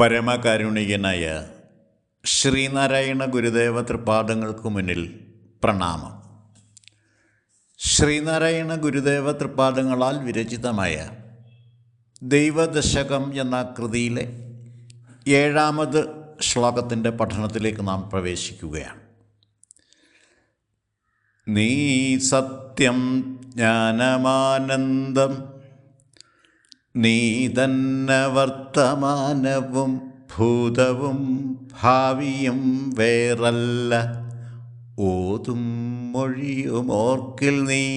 പരമകാരുണികനായ ശ്രീനാരായണ ഗുരുദേവ തൃപാദങ്ങൾക്കു മുന്നിൽ പ്രണാമം. ശ്രീനാരായണ ഗുരുദേവ തൃപാദങ്ങളാൽ വിരചിതമായ ദൈവദശകം എന്ന കൃതിയിലെ ഏഴാമത് ശ്ലോകത്തിന്റെ പഠനത്തിലേക്ക് നാം പ്രവേശിക്കുകയാണ്. നീ സത്യം ജ്ഞാനമാനന്ദം നീ തന്നെ വർത്തമാനവും ഭൂതവും ഭാവിയും വേറല്ല. ഓതും മൊഴിയും ഓർക്കിൽ നീ.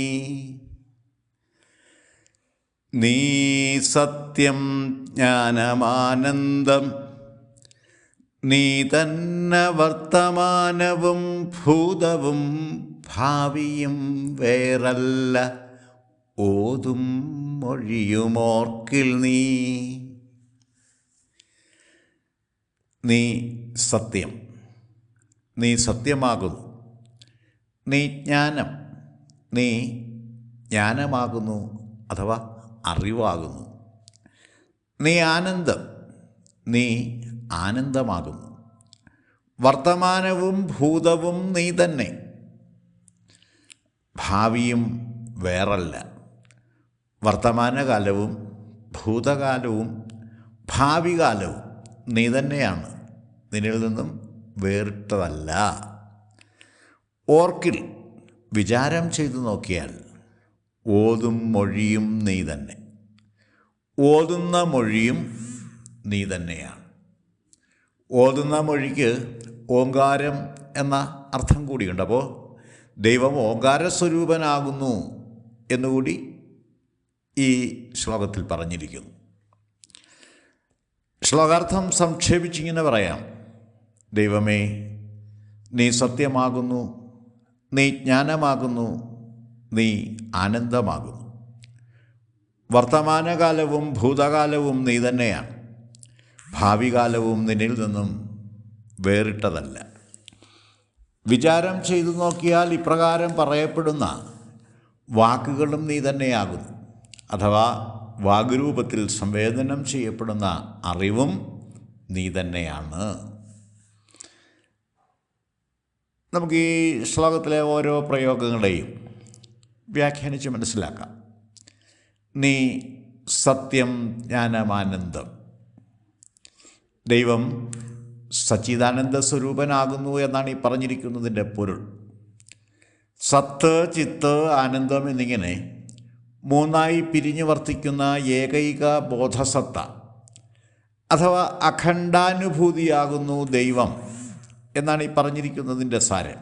നീ സത്യം ജ്ഞാനമാനന്ദം നീ തന്നെ വർത്തമാനവും ഭൂതവും ഭാവിയും വേറല്ല. ഓതും മൊഴിയുമോർക്കിൽ നീ? നീ സത്യം. നീ സത്യമാകുന്നു. നീ ജ്ഞാനം. നീ ജ്ഞാനമാകുന്നു അഥവാ അറിവാകുന്നു. നീ ആനന്ദം. നീ ആനന്ദമാകുന്നു. വർത്തമാനവും ഭൂതവും നീ തന്നെ. ഭാവിയും വേറല്ല. വർത്തമാനകാലവും ഭൂതകാലവും ഭാവി കാലവും നീ തന്നെയാണ്. നിന്നിൽ നിന്നും വേറിട്ടതല്ല. ഓർക്കിൽ വിചാരം ചെയ്തു നോക്കിയാൽ ഓതും മൊഴിയും നീ തന്നെ. ഓതുന്ന മൊഴിയും നീ തന്നെയാണ്. ഓതുന്ന മൊഴിക്ക് ഓങ്കാരം എന്ന അർത്ഥം കൂടിയുണ്ട്. അപ്പോൾ ദൈവം ഓങ്കാരസ്വരൂപനാകുന്നു എന്നുകൂടി ഈ ശ്ലോകത്തിൽ പറഞ്ഞിരിക്കുന്നു. ശ്ലോകാർത്ഥം സംക്ഷേപിച്ചിങ്ങനെ പറയാം. ദൈവമേ നീ സത്യമാകുന്നു നീ ജ്ഞാനമാകുന്നു നീ ആനന്ദമാകുന്നു. വർത്തമാനകാലവും ഭൂതകാലവും നീ തന്നെയാണ്. ഭാവികാലവും നിന്നിൽ നിന്നും വേറിട്ടതല്ല. വിചാരം ചെയ്തു നോക്കിയാൽ ഇപ്രകാരം പറയപ്പെടുന്ന വാക്കുകളും നീ തന്നെയാകുന്നു. അഥവാ വാഗ്രൂപത്തിൽ സംവേദനം ചെയ്യപ്പെടുന്ന അറിവും നീ തന്നെയാണ്. നമുക്ക് ഈ ശ്ലോകത്തിലെ ഓരോ പ്രയോഗങ്ങളെയും വ്യാഖ്യാനിച്ച് മനസ്സിലാക്കാം. നീ സത്യം ജ്ഞാനമാനന്ദം. ദൈവം സച്ചിദാനന്ദ സ്വരൂപനാകുന്നു എന്നാണ് ഈ പറഞ്ഞിരിക്കുന്നതിന്റെ പൊരുൾ. സത്ത് ചിത്ത് ആനന്ദം എന്നിങ്ങനെ മൂന്നായി പിരിഞ്ഞു വർത്തിക്കുന്ന ഏകൈക ബോധസത്ത അഥവാ അഖണ്ഡാനുഭൂതിയാകുന്നു ദൈവം എന്നാണ് ഈ പറഞ്ഞിരിക്കുന്നതിന്റെ സാരം.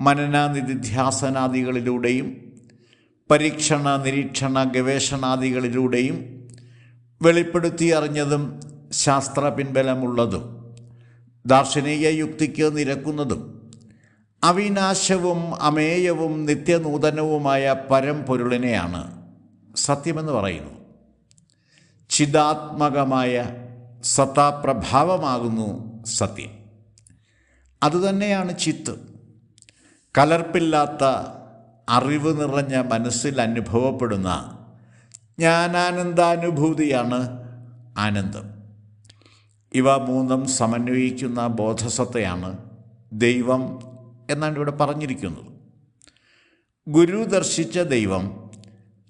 മനന നിധിധ്യാസനാദികളിലൂടെയും പരീക്ഷണ നിരീക്ഷണ ഗവേഷണാദികളിലൂടെയും വെളിപ്പെടുത്തി അറിഞ്ഞതും ശാസ്ത്ര പിൻബലമുള്ളതും ദാർശനിക യുക്തിക്ക് നിരക്കുന്നതും അവിനാശവും അമേയവും നിത്യനൂതനവുമായ പരംപൊരുളിനെയാണ് സത്യമെന്ന് പറയുന്നു. ചിതാത്മകമായ സത്താപ്രഭാവമാകുന്നു സത്യം. അതുതന്നെയാണ് ചിത്ത്. കലർപ്പില്ലാത്ത അറിവ് നിറഞ്ഞ മനസ്സിൽ അനുഭവപ്പെടുന്ന ജ്ഞാനാനന്ദാനുഭൂതിയാണ് ആനന്ദം. ഇവ മൂന്നും സമന്വയിക്കുന്ന ബോധസത്തയാണ് ദൈവം എന്നാണ് ഇവിടെ പറഞ്ഞിരിക്കുന്നത്. ഗുരു ദർശിച്ച ദൈവം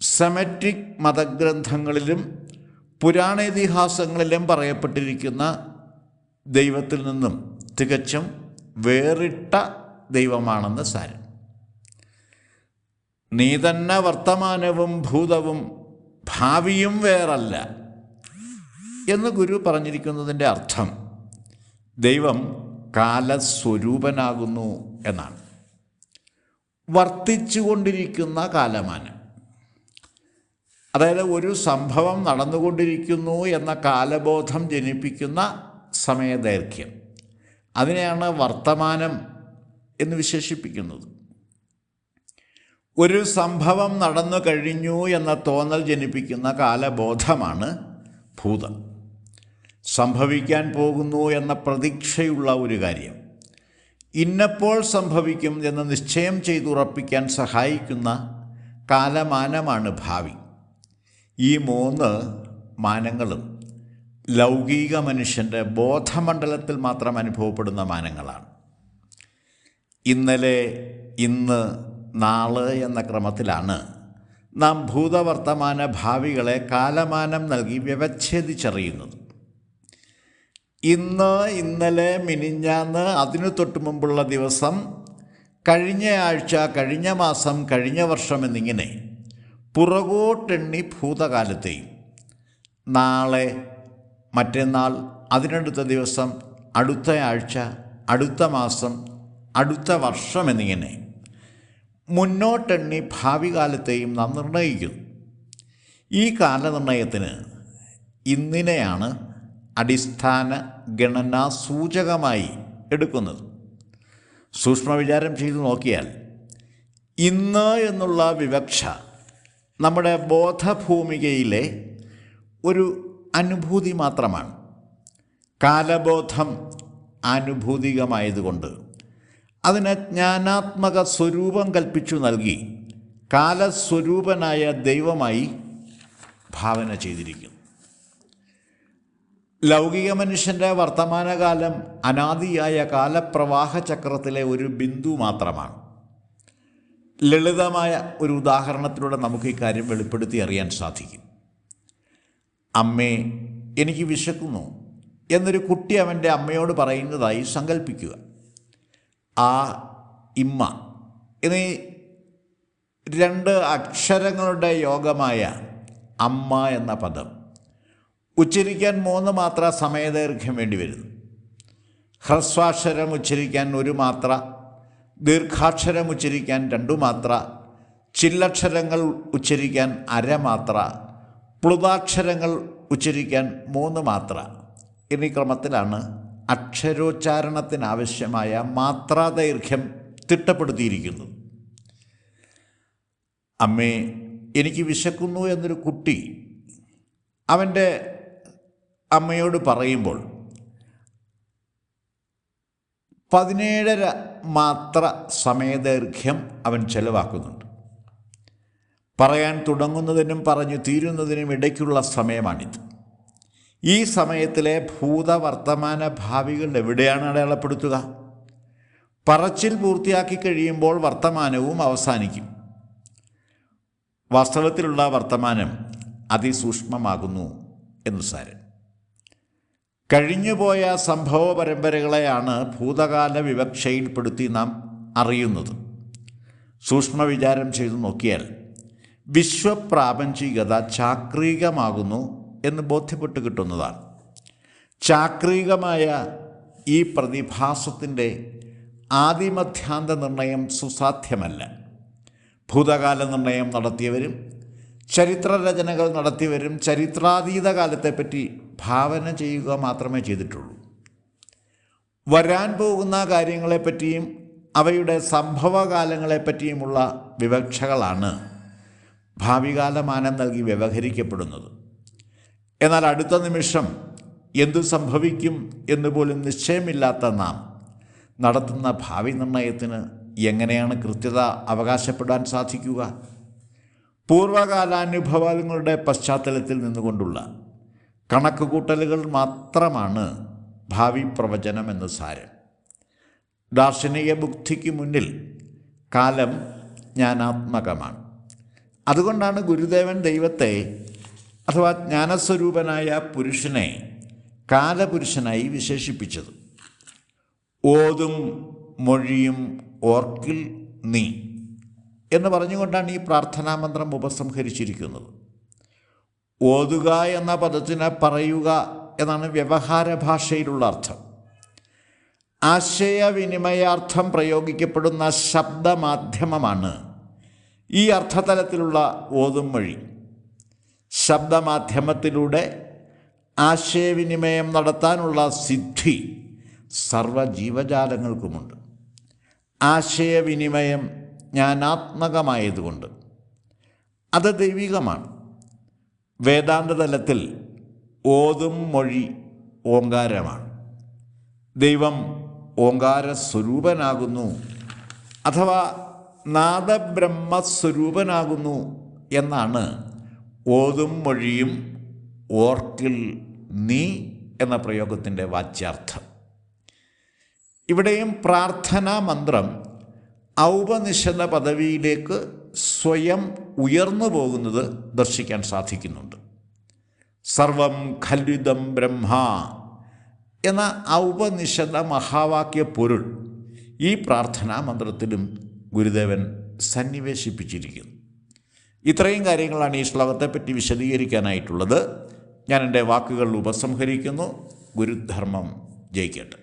സെമറ്റിക് മതഗ്രന്ഥങ്ങളിലും പുരാണേതിഹാസങ്ങളിലും പറയപ്പെട്ടിരിക്കുന്ന ദൈവത്തിൽ നിന്നും തികച്ചും വേറിട്ട ദൈവമാണെന്ന് സാരം. നീ തന്നെ വർത്തമാനവും ഭൂതവും ഭാവിയും വേറല്ല എന്ന് ഗുരു പറഞ്ഞിരിക്കുന്നതിന്റെ അർത്ഥം ദൈവം കാലസ്വരൂപനാകുന്നു എന്നാണ്. വർത്തിച്ചുകൊണ്ടിരിക്കുന്ന കാലമാനം. അതായത് ഒരു സംഭവം നടന്നുകൊണ്ടിരിക്കുന്നു എന്ന കാലബോധം ജനിപ്പിക്കുന്ന സമയദൈർഘ്യം. അതിനെയാണ് വർത്തമാനം എന്ന് വിശേഷിപ്പിക്കുന്നത്. ഒരു സംഭവം നടന്നു കഴിഞ്ഞു എന്ന തോന്നൽ ജനിപ്പിക്കുന്ന കാലബോധമാണ് ഭൂതം. സംഭവിക്കാൻ പോകുന്നു എന്ന പ്രതീക്ഷയുള്ള ഒരു കാര്യം. ഇന്നപ്പോൾ സംഭവിക്കും എന്ന് നിശ്ചയം ചെയ്തുറപ്പിക്കാൻ സഹായിക്കുന്ന കാലമാനമാണ് ഭാവി. ഈ മൂന്ന് മാനങ്ങളും ലൗകിക മനുഷ്യന്റെ ബോധമണ്ഡലത്തിൽ മാത്രം അനുഭവപ്പെടുന്ന മാനങ്ങളാണ്. ഇന്നലെ ഇന്ന് നാൾ എന്ന ക്രമത്തിലാണ് നാം ഭൂതവർത്തമാന ഭാവികളെ കാലമാനം നൽകി വ്യവച്ഛേദിച്ചറിയുന്നത്. ഇന്ന് ഇന്നലെ മിനിഞ്ഞാന്ന് അതിനു തൊട്ട് മുമ്പുള്ള ദിവസം കഴിഞ്ഞ ആഴ്ച കഴിഞ്ഞ മാസം കഴിഞ്ഞ വർഷം എന്നിങ്ങനെ പുറകോട്ടെണ്ണി ഭൂതകാലത്തെയും നാളെ മറ്റന്നാൾ അതിനടുത്ത ദിവസം അടുത്ത ആഴ്ച അടുത്ത മാസം അടുത്ത വർഷം എന്നിങ്ങനെ മുന്നോട്ടെണ്ണി ഭാവി കാലത്തെയും നാം നിർണയിക്കുന്നു ഈ കാലനിർണയത്തിന് ഇന്നിനെയാണ് അടിസ്ഥാന ഗണനാ സൂചകമായി എടുക്കുന്നത്. സൂക്ഷ്മവിചാരം ചെയ്തു നോക്കിയാൽ ഇന്ന് എന്നുള്ള വിവക്ഷ നമ്മുടെ ബോധഭൂമികയിലെ ഒരു അനുഭൂതി മാത്രമാണ്. കാലബോധം ആനുഭൂതികമായതുകൊണ്ട് അതിന് ജ്ഞാനാത്മക സ്വരൂപം കൽപ്പിച്ചു നൽകി കാലസ്വരൂപനായ ദൈവമായി ഭാവന ചെയ്തിരിക്കുന്നു. ലൗകിക മനുഷ്യന്റെ വർത്തമാനകാലം അനാദിയായ കാലപ്രവാഹ ചക്രത്തിലെ ഒരു ബിന്ദു മാത്രമാണ്. ലളിതമായ ഒരു ഉദാഹരണത്തിലൂടെ നമുക്ക് ഈ കാര്യം വെളിപ്പെടുത്തി അറിയാൻ സാധിക്കും. അമ്മേ എനിക്ക് വിശക്കുന്നു എന്നൊരു കുട്ടി അവന്റെ അമ്മയോട് പറയുന്നതായി സങ്കല്പിക്കുക ആ ഇമ്മ എന്നീ രണ്ട് അക്ഷരങ്ങളുടെ യോഗമായ അമ്മ എന്ന പദം. ഉച്ചരിക്കാൻ മൂന്ന് മാത്ര സമയദൈർഘ്യം വേണ്ടി വരുന്നു. ഹ്രസ്വാക്ഷരം ഉച്ചരിക്കാൻ ഒരു മാത്ര ദീർഘാക്ഷരം ഉച്ചരിക്കാൻ രണ്ടു മാത്ര ചില്ലക്ഷരങ്ങൾ ഉച്ചരിക്കാൻ അരമാത്ര പ്ലുതാക്ഷരങ്ങൾ ഉച്ചരിക്കാൻ മൂന്ന് മാത്ര. എന്നീ ക്രമത്തിലാണ് അക്ഷരോച്ചാരണത്തിനാവശ്യമായ മാത്രാദൈർഘ്യം തിട്ടപ്പെടുത്തിയിരിക്കുന്നത്. അമ്മേ എനിക്ക് വിശക്കുന്നു എന്നൊരു കുട്ടി അവന്റെ അമ്മയോട് പറയുമ്പോൾ പതിനേഴര മാത്ര സമയദൈർഘ്യം അവൻ ചെലവാക്കുന്നുണ്ട്. പറയാൻ തുടങ്ങുന്നതിനും പറഞ്ഞു തീരുന്നതിനും ഇടയ്ക്കുള്ള സമയമാണിത്. ഈ സമയത്തിലെ ഭൂത ഭൂതവർത്തമാന ഭാവികൾ എവിടെയാണ് അടയാളപ്പെടുത്തുക? പറച്ചിൽ പൂർത്തിയാക്കി കഴിയുമ്പോൾ വർത്തമാനവും അവസാനിക്കും. വാസ്തവത്തിലുള്ള വർത്തമാനം അതിസൂക്ഷ്മമാകുന്നു എന്ന് സാരൻ കഴിഞ്ഞുപോയ സംഭവ പരമ്പരകളെയാണ് ഭൂതകാല വിവക്ഷയിൽപ്പെടുത്തി നാം അറിയുന്നത്. സൂക്ഷ്മവിചാരം ചെയ്തു നോക്കിയാൽ വിശ്വപ്രാപഞ്ചികത ചാക്രികമാകുന്നു എന്ന് ബോധ്യപ്പെട്ട് കിട്ടുന്നതാണ്. ചാക്രികമായ ഈ പ്രതിഭാസത്തിന്റെ ആദിമധ്യാന്ത നിർണയം സുസാധ്യമല്ല. ഭൂതകാല നിർണയം നടത്തിയവരും ചരിത്രരചനകൾ നടത്തിവരും ചരിത്രാതീത കാലത്തെപ്പറ്റി ഭാവന ചെയ്യുക മാത്രമേ ചെയ്തിട്ടുള്ളൂ. വരാൻ പോകുന്ന കാര്യങ്ങളെപ്പറ്റിയും അവയുടെ സംഭവകാലങ്ങളെപ്പറ്റിയുമുള്ള വിവക്ഷകളാണ് ഭാവികാലമാനം നൽകി വ്യവഹരിക്കപ്പെടുന്നത്. എന്നാൽ അടുത്ത നിമിഷം എന്തു സംഭവിക്കും എന്ന് പോലും നിശ്ചയമില്ലാത്ത നാം നടത്തുന്ന ഭാവി നിർണയത്തിന് എങ്ങനെയാണ് കൃത്യത അവകാശപ്പെടാൻ സാധിക്കുക? പൂർവകാലാനുഭവങ്ങളുടെ പശ്ചാത്തലത്തിൽ നിന്നുകൊണ്ടുള്ള കണക്ക് കൂട്ടലുകൾ മാത്രമാണ് ഭാവി പ്രവചനം എന്ന് സാരം. ദാർശനിക ബുദ്ധിക്ക് മുന്നിൽ കാലം ജ്ഞാനാത്മകമാണ്. അതുകൊണ്ടാണ് ഗുരുദേവൻ ദൈവത്തെ അഥവാ ജ്ഞാനസ്വരൂപനായ പുരുഷനെ കാലപുരുഷനായി വിശേഷിപ്പിച്ചത്. ഓതും മൊഴിയും ഓർക്കിൽ നീ. എന്ന് പറഞ്ഞുകൊണ്ടാണ് ഈ പ്രാർത്ഥനാ മന്ത്രം ഉപസംഹരിച്ചിരിക്കുന്നത്. ഓതുക എന്ന പദത്തിന് പറയുക എന്നാണ് വ്യവഹാര ഭാഷയിലുള്ള അർത്ഥം. ആശയവിനിമയാർത്ഥം പ്രയോഗിക്കപ്പെടുന്ന ശബ്ദമാധ്യമമാണ് ഈ അർത്ഥതലത്തിലുള്ള ഓതും വഴി. ശബ്ദമാധ്യമത്തിലൂടെ ആശയവിനിമയം നടത്താനുള്ള സിദ്ധി സർവജീവജാലങ്ങൾക്കുമുണ്ട് ആശയവിനിമയം ജ്ഞാനാത്മകമായതുകൊണ്ട്. അത് ദൈവികമാണ്. വേദാന്ത തലത്തിൽ ഓതും മൊഴി ഓങ്കാരമാണ്. ദൈവം ഓങ്കാര സ്വരൂപനാകുന്നു അഥവാ നാദബ്രഹ്മസ്വരൂപനാകുന്നു എന്നാണ് ഓതും മൊഴിയും ഓർക്കിൽ നീ എന്ന പ്രയോഗത്തിന്റെ വാച്യാർത്ഥം. ഇവിടെയും പ്രാർത്ഥനാ മന്ത്രം ഔപനിഷത പദവിയിലേക്ക് സ്വയം ഉയർന്നു പോകുന്നത് ദർശിക്കാൻ സാധിക്കുന്നുണ്ട്. സർവം ഖല്വിദം ബ്രഹ്മ എന്ന ഔപനിഷത മഹാവാക്യ പൊരുൾ ഈ പ്രാർത്ഥനാ മന്ത്രത്തിലും ഗുരുദേവൻ സന്നിവേശിപ്പിച്ചിരിക്കുന്നു. ഇത്രയും കാര്യങ്ങളാണ് ഈ ശ്ലോകത്തെപ്പറ്റി വിശദീകരിക്കാനായിട്ടുള്ളത്. ഞാൻ എന്റെ വാക്കുകൾ ഉപസംഹരിക്കുന്നു. ഗുരുധർമ്മം ജയിക്കട്ടെ.